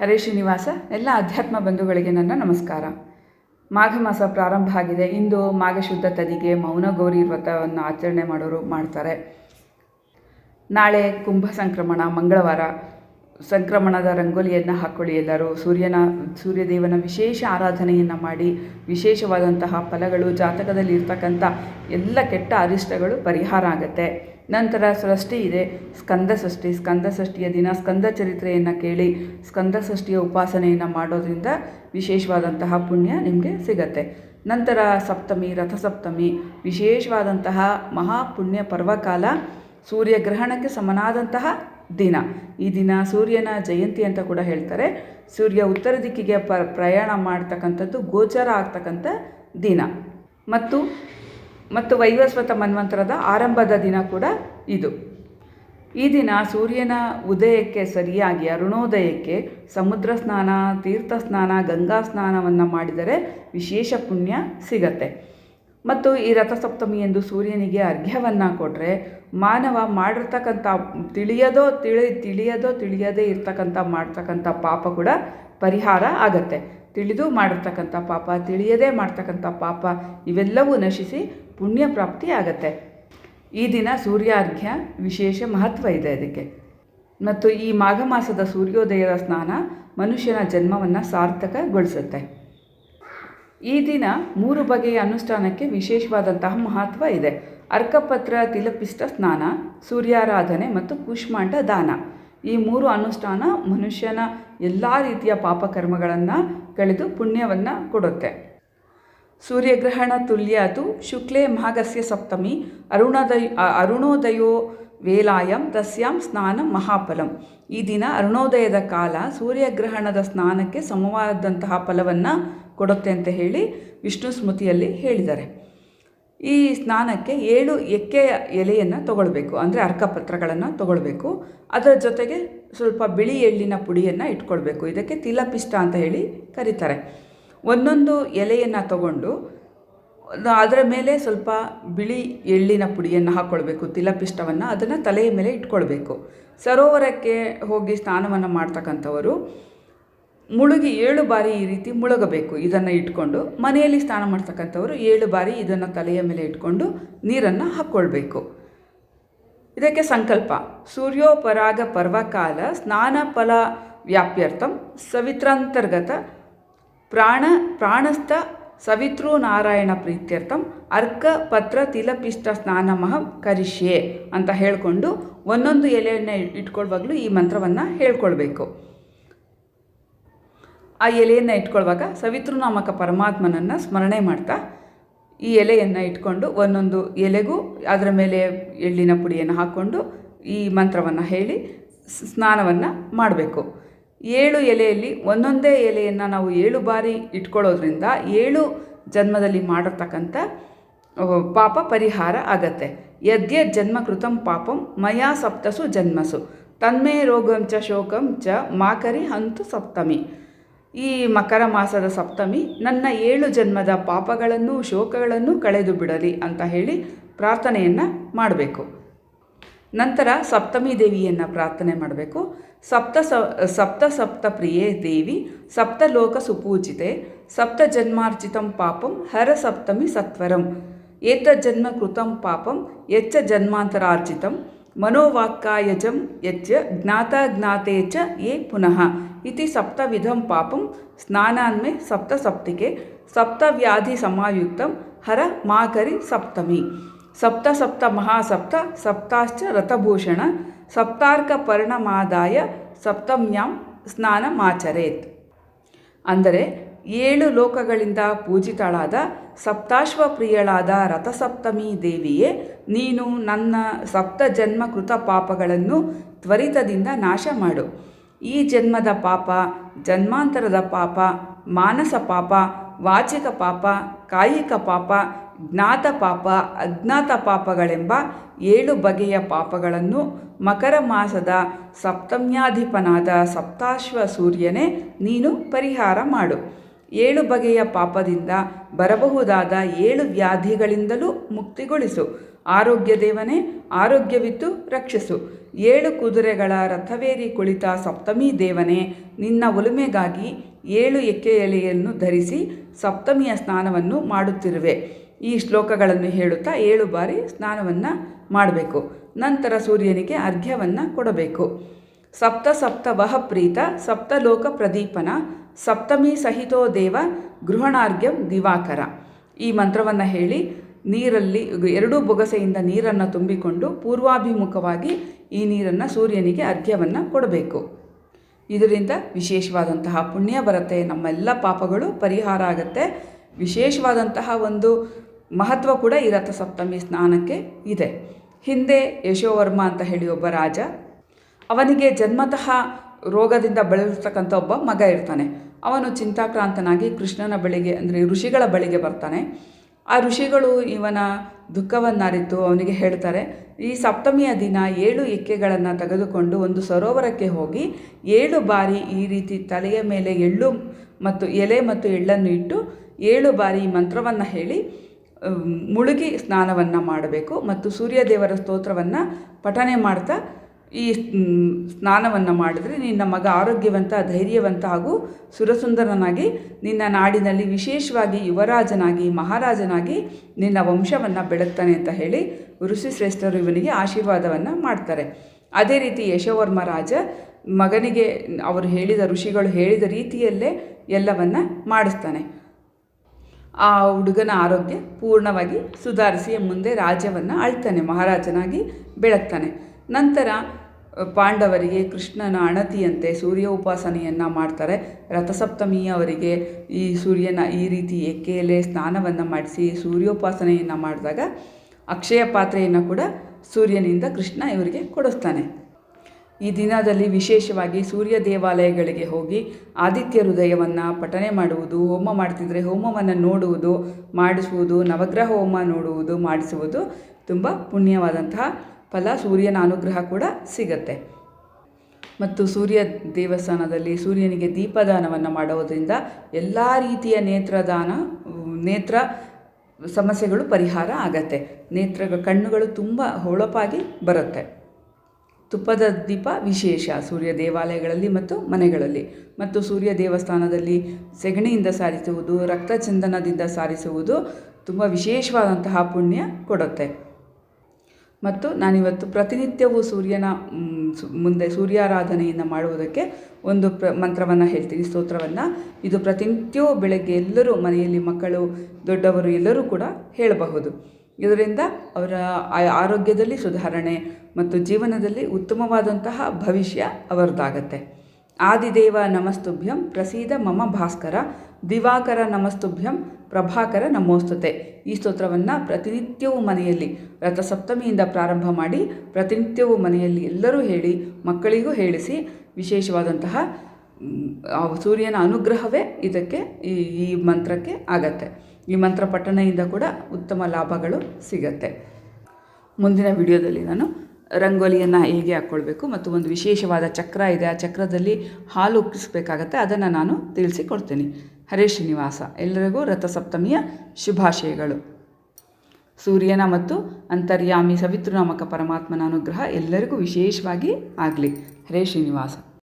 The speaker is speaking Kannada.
ಹರೇ ಶ್ರೀನಿವಾಸ, ಎಲ್ಲ ಅಧ್ಯಾತ್ಮ ಬಂಧುಗಳಿಗೆ ನನ್ನ ನಮಸ್ಕಾರ. ಮಾಘ ಮಾಸ ಪ್ರಾರಂಭ ಆಗಿದೆ. ಇಂದು ಮಾಘ ಶುದ್ಧ ತದಿಗೆ ಮೌನ ಗೌರಿ ವ್ರತವನ್ನು ಆಚರಣೆ ಮಾಡೋರು ಮಾಡ್ತಾರೆ. ನಾಳೆ ಕುಂಭ ಸಂಕ್ರಮಣ, ಮಂಗಳವಾರ. ಸಂಕ್ರಮಣದ ರಂಗೋಲಿಯನ್ನು ಹಾಕ್ಕೊಳ್ಳಿ ಎಲ್ಲರೂ. ಸೂರ್ಯನ, ಸೂರ್ಯದೇವನ ವಿಶೇಷ ಆರಾಧನೆಯನ್ನು ಮಾಡಿ, ವಿಶೇಷವಾದಂತಹ ಫಲಗಳು ಜಾತಕದಲ್ಲಿ ಇರ್ತಕ್ಕಂಥ ಎಲ್ಲ ಕೆಟ್ಟ ಅರಿಷ್ಟಗಳು ಪರಿಹಾರ ಆಗುತ್ತೆ. ನಂತರ ಸೃಷ್ಟಿ ಇದೆ. ಸ್ಕಂದ ಷಷ್ಠಿ ಸ್ಕಂದ ಷಷ್ಠಿಯ ದಿನ ಸ್ಕಂದ ಚರಿತ್ರೆಯನ್ನು ಕೇಳಿ ಸ್ಕಂದ ಷಷ್ಠಿಯ ಉಪಾಸನೆಯನ್ನು ಮಾಡೋದ್ರಿಂದ ವಿಶೇಷವಾದಂತಹ ಪುಣ್ಯ ನಿಮಗೆ ಸಿಗತ್ತೆ. ನಂತರ ಸಪ್ತಮಿ, ರಥಸಪ್ತಮಿ, ವಿಶೇಷವಾದಂತಹ ಮಹಾಪುಣ್ಯ ಪರ್ವಕಾಲ, ಸೂರ್ಯಗ್ರಹಣಕ್ಕೆ ಸಮನಾದಂತಹ ದಿನ. ಈ ದಿನ ಸೂರ್ಯನ ಜಯಂತಿ ಅಂತ ಕೂಡ ಹೇಳ್ತಾರೆ. ಸೂರ್ಯ ಉತ್ತರ ದಿಕ್ಕಿಗೆ ಪ್ರಯಾಣ ಮಾಡ್ತಕ್ಕಂಥದ್ದು, ಗೋಚರ ಆಗ್ತಕ್ಕಂಥ ದಿನ. ಮತ್ತು ಮತ್ತು ವೈವಸ್ವತ ಮನ್ವಂತರದ ಆರಂಭದ ದಿನ ಕೂಡ ಇದು. ಈ ದಿನ ಸೂರ್ಯನ ಉದಯಕ್ಕೆ ಸರಿಯಾಗಿ ಅರುಣೋದಯಕ್ಕೆ ಸಮುದ್ರ ಸ್ನಾನ, ತೀರ್ಥ ಸ್ನಾನ, ಗಂಗಾ ಸ್ನಾನವನ್ನು ಮಾಡಿದರೆ ವಿಶೇಷ ಪುಣ್ಯ ಸಿಗತ್ತೆ. ಮತ್ತು ಈ ರಥಸಪ್ತಮಿ ಎಂದು ಸೂರ್ಯನಿಗೆ ಅರ್ಘ್ಯವನ್ನು ಕೊಟ್ಟರೆ ಮಾನವ ಮಾಡಿರ್ತಕ್ಕಂಥ ತಿಳಿಯದೋ ತಿಳಿ, ತಿಳಿಯದೋ ತಿಳಿಯದೇ ಇರ್ತಕ್ಕಂಥ ಮಾಡ್ತಕ್ಕಂಥ ಪಾಪ ಕೂಡ ಪರಿಹಾರ ಆಗತ್ತೆ. ತಿಳಿದು ಮಾಡಿರ್ತಕ್ಕಂಥ ಪಾಪ, ತಿಳಿಯದೇ ಮಾಡ್ತಕ್ಕಂಥ ಪಾಪ, ಇವೆಲ್ಲವೂ ನಶಿಸಿ ಪುಣ್ಯ ಪ್ರಾಪ್ತಿ ಆಗತ್ತೆ. ಈ ದಿನ ಸೂರ್ಯಾರ್ಘ್ಯ ವಿಶೇಷ ಮಹತ್ವ ಇದೆ ಅದಕ್ಕೆ ಮತ್ತು ಈ ಮಾಘ ಮಾಸದ ಸೂರ್ಯೋದಯದ ಸ್ನಾನ ಮನುಷ್ಯನ ಜನ್ಮವನ್ನು ಸಾರ್ಥಕಗೊಳಿಸುತ್ತೆ. ಈ ದಿನ ಮೂರು ಬಗೆಯ ಅನುಷ್ಠಾನಕ್ಕೆ ವಿಶೇಷವಾದಂತಹ ಮಹತ್ವ ಇದೆ. ಅರ್ಕಪತ್ರ, ತಿಲಪಿಷ್ಟ ಸ್ನಾನ, ಸೂರ್ಯಾರಾಧನೆ ಮತ್ತು ಕುಷ್ಮಾಂಡ ದಾನ. ಈ ಮೂರು ಅನುಷ್ಠಾನ ಮನುಷ್ಯನ ಎಲ್ಲ ರೀತಿಯ ಪಾಪಕರ್ಮಗಳನ್ನು ಕಳೆದು ಪುಣ್ಯವನ್ನು ಕೊಡುತ್ತೆ. ಸೂರ್ಯಗ್ರಹಣ ತುಲ್ಯ ಅದು ಶುಕ್ಲೇ ಮಾಘಸ್ಯ ಸಪ್ತಮಿ, ಅರುಣೋದಯ ಅರುಣೋದಯೋ ವೇಲಾಯಂ ತಸ್ಯಾಂ ಸ್ನಾನ ಮಹಾಫಲಂ. ಈ ದಿನ ಅರುಣೋದಯದ ಕಾಲ ಸೂರ್ಯಗ್ರಹಣದ ಸ್ನಾನಕ್ಕೆ ಸಮವಾದಂತಹ ಫಲವನ್ನು ಕೊಡುತ್ತೆ ಅಂತ ಹೇಳಿ ವಿಷ್ಣು ಸ್ಮೃತಿಯಲ್ಲಿ ಹೇಳಿದ್ದಾರೆ. ಈ ಸ್ನಾನಕ್ಕೆ ಏಳು ಎಕ್ಕೆ ಎಲೆಯನ್ನು ತಗೊಳ್ಬೇಕು, ಅಂದರೆ ಅರ್ಕಪತ್ರಗಳನ್ನು ತಗೊಳ್ಬೇಕು. ಅದರ ಜೊತೆಗೆ ಸ್ವಲ್ಪ ಬಿಳಿ ಎಳ್ಳಿನ ಪುಡಿಯನ್ನು ಇಟ್ಕೊಳ್ಬೇಕು. ಇದಕ್ಕೆ ತಿಲಪಿಷ್ಟ ಅಂತ ಹೇಳಿ ಕರೀತಾರೆ. ಒಂದೊಂದು ಎಲೆಯನ್ನು ತಗೊಂಡು, ಅದರ ಮೇಲೆ ಸ್ವಲ್ಪ ಬಿಳಿ ಎಳ್ಳಿನ ಪುಡಿಯನ್ನು ಹಾಕ್ಕೊಳ್ಬೇಕು ತಿಲಪಿಷ್ಟವನ್ನು ಅದನ್ನು ತಲೆಯ ಮೇಲೆ ಇಟ್ಕೊಳ್ಬೇಕು. ಸರೋವರಕ್ಕೆ ಹೋಗಿ ಸ್ನಾನವನ್ನು ಮಾಡ್ತಕ್ಕಂಥವರು ಮುಳುಗಿ ಏಳು ಬಾರಿ ಈ ರೀತಿ ಮುಳುಗಬೇಕು ಇದನ್ನು ಇಟ್ಕೊಂಡು, ಮನೆಯಲ್ಲಿ ಸ್ನಾನ ಮಾಡ್ತಕ್ಕಂಥವರು ಏಳು ಬಾರಿ ಇದನ್ನು ತಲೆಯ ಮೇಲೆ ಇಟ್ಕೊಂಡು ನೀರನ್ನು ಹಾಕ್ಕೊಳ್ಬೇಕು ಇದಕ್ಕೆ ಸಂಕಲ್ಪ, ಸೂರ್ಯೋಪರಾಗ ಪರ್ವಕಾಲ ಸ್ನಾನ ಫಲ ವ್ಯಾಪ್ಯರ್ಥಂ ಸವಿತ್ರಾಂತರ್ಗತ ಪ್ರಾಣ, ಪ್ರಾಣಸ್ಥ ಸವಿತೃ ನಾರಾಯಣ ಪ್ರೀತ್ಯರ್ಥಂ ಅರ್ಕ ಪತ್ರ ತಿಲಪಿಷ್ಟ ಸ್ನಾನಮಹಂ ಕರಿಷ್ಯೆ ಅಂತ ಹೇಳಿಕೊಂಡು ಒಂದೊಂದು ಎಲೆಯನ್ನು ಇಟ್ಕೊಳ್ಳುವಾಗಲೂ ಈ ಮಂತ್ರವನ್ನು ಹೇಳ್ಕೊಳ್ಬೇಕು. ಆ ಎಲೆಯನ್ನು ಇಟ್ಕೊಳ್ಳುವಾಗ ಸವಿತೃನಾಮಕ ಪರಮಾತ್ಮನನ್ನು ಸ್ಮರಣೆ ಮಾಡ್ತಾ ಈ ಎಲೆಯನ್ನು ಇಟ್ಕೊಂಡು ಒಂದೊಂದು ಎಲೆಗೂ ಅದರ ಮೇಲೆ ಎಳ್ಳಿನ ಪುಡಿಯನ್ನು ಹಾಕ್ಕೊಂಡು ಈ ಮಂತ್ರವನ್ನು ಹೇಳಿ ಸ್ನಾನವನ್ನು ಮಾಡಬೇಕು. ಏಳು ಎಲೆಯಲ್ಲಿ ಒಂದೊಂದೇ ಎಲೆಯನ್ನು ನಾವು ಏಳು ಬಾರಿ ಇಟ್ಕೊಳ್ಳೋದ್ರಿಂದ ಏಳು ಜನ್ಮದಲ್ಲಿ ಮಾಡಿರ್ತಕ್ಕಂಥ ಪಾಪ ಪರಿಹಾರ ಆಗತ್ತೆ. ಯದ್ಯ ಜನ್ಮ ಕೃತಂ ಪಾಪಂ ಮಯಾ ಸಪ್ತಸು ಜನ್ಮಸು. ತನ್ಮೇ ರೋಗಂ ಚ ಶೋಕಂ ಚ ಮಾಕರಿ ಹಂತು ಸಪ್ತಮಿ. ಈ ಮಕರ ಮಾಸದ ಸಪ್ತಮಿ ನನ್ನ ಏಳು ಜನ್ಮದ ಪಾಪಗಳನ್ನು ಶೋಕಗಳನ್ನು ಕಳೆದು ಬಿಡಲಿ ಅಂತ ಹೇಳಿ ಪ್ರಾರ್ಥನೆಯನ್ನು ಮಾಡಬೇಕು. ನಂತರ ಸಪ್ತಮಿ ದೇವಿಯನ್ನು ಪ್ರಾರ್ಥನೆ ಮಾಡಬೇಕು. ಸಪ್ತ ಸ ಸಪ್ತ ಸಪ್ತ ಪ್ರಿಯೇ ದೇವಿ ಸಪ್ತಲೋಕ ಸುಪೂಜಿತೆ ಸಪ್ತ ಜನ್ಮಾರ್ಜಿತಂ ಪಾಪಂ ಹರ ಸಪ್ತಮಿ ಸತ್ವರಂ ಏತಜ್ಜನ್ಮ ಕೃತಂ ಪಾಪಂ ಯಚ್ಚ ಜನ್ಮಾಂತರಾರ್ಜಿತಂ ಮನೋವಾಕ್ಕಾಯಜಂ ಯಚ್ಚ ಜ್ಞಾತಾಜ್ಞಾತೆ ಚ ಯೇ ಪುನಃ ಇತಿ ಸಪ್ತವಿಧಂ ಪಾಪಂ ಸ್ನಾನಾನ್ಮೆ ಸಪ್ತಸಪ್ತಿಕೆ ಸಪ್ತವ್ಯಾಧಿ ಸಮಾಯುಕ್ತಂ ಹರ ಮಾಕರಿ ಸಪ್ತಮಿ ಸಪ್ತ ಸಪ್ತ ಸಪ್ತಾರ್ಕ ಪರ್ಣಮಾದಾಯ ಸಪ್ತಮ್ಯಾಂ ಸ್ನಾನಮಾಚರೇತ್. ಅಂದರೆ ಏಳು ಲೋಕಗಳಿಂದ ಪೂಜಿತಳಾದ ಸಪ್ತಾಶ್ವ ಪ್ರಿಯಳಾದ ರಥಸಪ್ತಮಿ ದೇವಿಯೇ, ನೀನು ನನ್ನ ಸಪ್ತ ಜನ್ಮ ಕೃತ ಪಾಪಗಳನ್ನು ತ್ವರಿತದಿಂದ ನಾಶ ಮಾಡು ಈ ಜನ್ಮದ ಪಾಪ, ಜನ್ಮಾಂತರದ ಪಾಪ, ಮಾನಸ ಪಾಪ, ವಾಚಿಕ ಪಾಪ, ಕಾಯಿಕ ಪಾಪ ಜ್ಞಾತ ಪಾಪ, ಅಜ್ಞಾತ ಪಾಪಗಳೆಂಬ ಏಳು ಬಗೆಯ ಪಾಪಗಳನ್ನು ಮಕರ ಮಾಸದ ಸಪ್ತಮ್ಯಾಧಿಪನಾದ ಸಪ್ತಾಶ್ವ ಸೂರ್ಯನೇ ನೀನು ಪರಿಹಾರ ಮಾಡು. ಏಳು ಬಗೆಯ ಪಾಪದಿಂದ ಬರಬಹುದಾದ ಏಳು ವ್ಯಾಧಿಗಳಿಂದಲೂ ಮುಕ್ತಿಗೊಳಿಸು. ಆರೋಗ್ಯ ದೇವನೇ ಆರೋಗ್ಯವಿತ್ತು ರಕ್ಷಿಸು. ಏಳು ಕುದುರೆಗಳ ರಥವೇರಿ ಕುಳಿತ ಸಪ್ತಮಿ ದೇವನೇ, ನಿನ್ನ ಒಲುಮೆಗಾಗಿ ಏಳು ಎಕ್ಕೆ ಎಲೆಯನ್ನು ಧರಿಸಿ ಸಪ್ತಮಿಯ ಸ್ನಾನವನ್ನು ಮಾಡುತ್ತಿರುವೆ. ಈ ಶ್ಲೋಕಗಳನ್ನು ಹೇಳುತ್ತಾ ಏಳು ಬಾರಿ ಸ್ನಾನವನ್ನು ಮಾಡಬೇಕು. ನಂತರ ಸೂರ್ಯನಿಗೆ ಅರ್ಘ್ಯವನ್ನು ಕೊಡಬೇಕು. ಸಪ್ತ ಸಪ್ತ ವಹ ಪ್ರೀತ ಸಪ್ತಲೋಕ ಪ್ರದೀಪನ, ಸಪ್ತಮಿ ಸಹಿತೋ ದೇವ, ಗೃಹಣಾರ್ಘ್ಯಂ ದಿವಾಕರ. ಈ ಮಂತ್ರವನ್ನು ಹೇಳಿ ನೀರಲ್ಲಿ ಎರಡೂ ಬೊಗಸೆಯಿಂದ ನೀರನ್ನು ತುಂಬಿಕೊಂಡು ಪೂರ್ವಾಭಿಮುಖವಾಗಿ ಈ ನೀರನ್ನು ಸೂರ್ಯನಿಗೆ ಅರ್ಘ್ಯವನ್ನು ಕೊಡಬೇಕು. ಇದರಿಂದ ವಿಶೇಷವಾದಂತಹ ಪುಣ್ಯ ಬರುತ್ತೆ. ನಮ್ಮೆಲ್ಲ ಪಾಪಗಳು ಪರಿಹಾರ ಆಗುತ್ತೆ. ವಿಶೇಷವಾದಂತಹ ಒಂದು ಮಹತ್ವ ಕೂಡ ಈ ರಥಸಪ್ತಮಿ ಸ್ನಾನಕ್ಕೆ ಇದೆ. ಹಿಂದೆ ಯಶೋವರ್ಮ ಅಂತ ಹೇಳಿ ಒಬ್ಬ ರಾಜ, ಅವನಿಗೆ ಜನ್ಮತಃ ರೋಗದಿಂದ ಬಳಲಿರ್ತಕ್ಕಂಥ ಒಬ್ಬ ಮಗ ಇರ್ತಾನೆ. ಅವನು ಚಿಂತಾಕ್ರಾಂತನಾಗಿ ಕೃಷ್ಣನ ಬಳಿಗೆ, ಅಂದರೆ ಋಷಿಗಳ ಬಳಿಗೆ ಬರ್ತಾನೆ. ಆ ಋಷಿಗಳು ಇವನ ದುಃಖವನ್ನರಿತು ಅವನಿಗೆ ಹೇಳ್ತಾರೆ, ಈ ಸಪ್ತಮಿಯ ದಿನ ಏಳು ಎಕ್ಕೆಗಳನ್ನು ತೆಗೆದುಕೊಂಡು ಒಂದು ಸರೋವರಕ್ಕೆ ಹೋಗಿ ಏಳು ಬಾರಿ ಈ ರೀತಿ ತಲೆಯ ಮೇಲೆ ಎಳ್ಳು ಮತ್ತು ಎಲೆ ಮತ್ತು ಎಳ್ಳನ್ನು ಇಟ್ಟು ಏಳು ಬಾರಿ ಮಂತ್ರವನ್ನು ಹೇಳಿ ಮುಳುಗಿ ಸ್ನಾನವನ್ನು ಮಾಡಬೇಕು ಮತ್ತು ಸೂರ್ಯದೇವರ ಸ್ತೋತ್ರವನ್ನು ಪಠನೆ ಮಾಡ್ತಾ ಈ ಸ್ನಾನವನ್ನು ಮಾಡಿದರೆ ನಿನ್ನ ಮಗ ಆರೋಗ್ಯವಂತ, ಧೈರ್ಯವಂತ ಹಾಗೂ ಸುರಸುಂದರನಾಗಿ ನಿನ್ನ ನಾಡಿನಲ್ಲಿ ವಿಶೇಷವಾಗಿ ಯುವರಾಜನಾಗಿ, ಮಹಾರಾಜನಾಗಿ ನಿನ್ನ ವಂಶವನ್ನು ಬೆಳಗ್ತಾನೆ ಅಂತ ಹೇಳಿ ಋಷಿ ಶ್ರೇಷ್ಠರು ಇವನಿಗೆ ಆಶೀರ್ವಾದವನ್ನು ಮಾಡ್ತಾರೆ. ಅದೇ ರೀತಿ ಯಶೋವರ್ಮ ರಾಜ ಮಗನಿಗೆ ಅವರು ಹೇಳಿದ ಋಷಿಗಳು ಹೇಳಿದ ರೀತಿಯಲ್ಲೇ ಎಲ್ಲವನ್ನು ಮಾಡಿಸ್ತಾನೆ. ಆ ಹುಡುಗನ ಆರೋಗ್ಯ ಪೂರ್ಣವಾಗಿ ಸುಧಾರಿಸಿ ಮುಂದೆ ರಾಜ್ಯವನ್ನು ಆಳ್ತಾನೆ ಮಹಾರಾಜನಾಗಿ ಬೆಳಗ್ತಾನೆ. ನಂತರ ಪಾಂಡವರಿಗೆ ಕೃಷ್ಣನ ಅಣತಿಯಂತೆ ಸೂರ್ಯ ಉಪಾಸನೆಯನ್ನು ಮಾಡ್ತಾರೆ. ರಥಸಪ್ತಮಿಯವರಿಗೆ ಈ ಸೂರ್ಯನ ಈ ರೀತಿ ಎಕ್ಕೆಯಲ್ಲೇ ಸ್ನಾನವನ್ನು ಮಾಡಿಸಿ ಸೂರ್ಯೋಪಾಸನೆಯನ್ನು ಮಾಡಿದಾಗ ಅಕ್ಷಯ ಪಾತ್ರೆಯನ್ನು ಕೂಡ ಸೂರ್ಯನಿಂದ ಕೃಷ್ಣ ಇವರಿಗೆ ಕೊಡಿಸ್ತಾನೆ. ಈ ದಿನದಲ್ಲಿ ವಿಶೇಷವಾಗಿ ಸೂರ್ಯ ದೇವಾಲಯಗಳಿಗೆ ಹೋಗಿ ಆದಿತ್ಯ ಹೃದಯವನ್ನು ಪಠನೆ ಮಾಡುವುದು, ಹೋಮ ಮಾಡ್ತಿದ್ರೆ ಹೋಮವನ್ನು ನೋಡುವುದು, ಮಾಡಿಸುವುದು, ನವಗ್ರಹ ಹೋಮ ನೋಡುವುದು, ಮಾಡಿಸುವುದು ತುಂಬ ಪುಣ್ಯವಾದಂತಹ ಫಲ, ಸೂರ್ಯನ ಅನುಗ್ರಹ ಕೂಡ ಸಿಗತ್ತೆ. ಮತ್ತು ಸೂರ್ಯ ದೇವಸ್ಥಾನದಲ್ಲಿ ಸೂರ್ಯನಿಗೆ ದೀಪದಾನವನ್ನು ಮಾಡುವುದರಿಂದ ಎಲ್ಲ ರೀತಿಯ ನೇತ್ರದಾನ, ನೇತ್ರ ಸಮಸ್ಯೆಗಳು ಪರಿಹಾರ ಆಗತ್ತೆ. ನೇತ್ರ ಕಣ್ಣುಗಳು ತುಂಬ ಹೊಳಪಾಗಿ ಬರುತ್ತೆ. ತುಪ್ಪದ ದೀಪ ವಿಶೇಷ ಸೂರ್ಯ ದೇವಾಲಯಗಳಲ್ಲಿ ಮತ್ತು ಮನೆಗಳಲ್ಲಿ. ಮತ್ತು ಸೂರ್ಯ ದೇವಸ್ಥಾನದಲ್ಲಿ ಸೆಗಣಿಯಿಂದ ಸಾರಿಸುವುದು ರಕ್ತಚಂದನದಿಂದ ಸಾರಿಸುವುದು ತುಂಬ ವಿಶೇಷವಾದಂತಹ ಪುಣ್ಯ ಕೊಡುತ್ತೆ. ಮತ್ತು ನಾನಿವತ್ತು ಪ್ರತಿನಿತ್ಯವೂ ಸೂರ್ಯನ ಮುಂದೆ ಸೂರ್ಯಾರಾಧನೆಯನ್ನು ಮಾಡುವುದಕ್ಕೆ ಒಂದು ಪ್ರ, ಮಂತ್ರವನ್ನು ಹೇಳ್ತೀನಿ, ಸ್ತೋತ್ರವನ್ನು. ಇದು ಪ್ರತಿನಿತ್ಯವೂ ಬೆಳಗ್ಗೆ ಎಲ್ಲರೂ ಮನೆಯಲ್ಲಿ ಮಕ್ಕಳು, ದೊಡ್ಡವರು ಎಲ್ಲರೂ ಕೂಡ ಹೇಳಬಹುದು. ಇದರಿಂದ ಅವರ ಆರೋಗ್ಯದಲ್ಲಿ ಸುಧಾರಣೆ ಮತ್ತು ಜೀವನದಲ್ಲಿ ಉತ್ತಮವಾದಂತಹ ಭವಿಷ್ಯ ಅವರದ್ದಾಗತ್ತೆ ಆದಿದೇವ ನಮಸ್ತುಭ್ಯಂ ಪ್ರಸೀದ ಮಮ ಭಾಸ್ಕರ, ದಿವಾಕರ ನಮಸ್ತುಭ್ಯಂ ಪ್ರಭಾಕರ ನಮೋಸ್ತುತೆ. ಈ ಸ್ತೋತ್ರವನ್ನು ಪ್ರತಿನಿತ್ಯವೂ ಮನೆಯಲ್ಲಿ, ರಥಸಪ್ತಮಿಯಿಂದ ಪ್ರಾರಂಭ ಮಾಡಿ ಪ್ರತಿನಿತ್ಯವೂ ಮನೆಯಲ್ಲಿ ಎಲ್ಲರೂ ಹೇಳಿ, ಮಕ್ಕಳಿಗೂ ಹೇಳಿಸಿ, ವಿಶೇಷವಾದಂತಹ ಸೂರ್ಯನ ಅನುಗ್ರಹವೇ ಇದಕ್ಕೆ ಈ ಮಂತ್ರಕ್ಕೆ ಆಗತ್ತೆ. ಈ ಮಂತ್ರ ಪಠಣೆಯಿಂದ ಕೂಡ ಉತ್ತಮ ಲಾಭಗಳು ಸಿಗತ್ತೆ. ಮುಂದಿನ ವಿಡಿಯೋದಲ್ಲಿ ನಾನು ರಂಗೋಲಿಯನ್ನು ಹೇಗೆ ಹಾಕ್ಕೊಳ್ಬೇಕು ಮತ್ತು ಒಂದು ವಿಶೇಷವಾದ ಚಕ್ರ ಇದೆ, ಆ ಚಕ್ರದಲ್ಲಿ ಹಾಲು ಉಕ್ಕಿಸಬೇಕಾಗತ್ತೆ ಅದನ್ನು ನಾನು ತಿಳಿಸಿಕೊಡ್ತೀನಿ. ಹರೇ ಶ್ರೀನಿವಾಸ. ಎಲ್ಲರಿಗೂ ರಥಸಪ್ತಮಿಯ ಶುಭಾಶಯಗಳು. ಸೂರ್ಯನ ಮತ್ತು ಅಂತರ್ಯಾಮಿ ಸವಿತೃನಾಮಕ ಪರಮಾತ್ಮನ ಅನುಗ್ರಹ ಎಲ್ಲರಿಗೂ ವಿಶೇಷವಾಗಿ ಆಗಲಿ. ಹರೇ ಶ್ರೀನಿವಾಸ.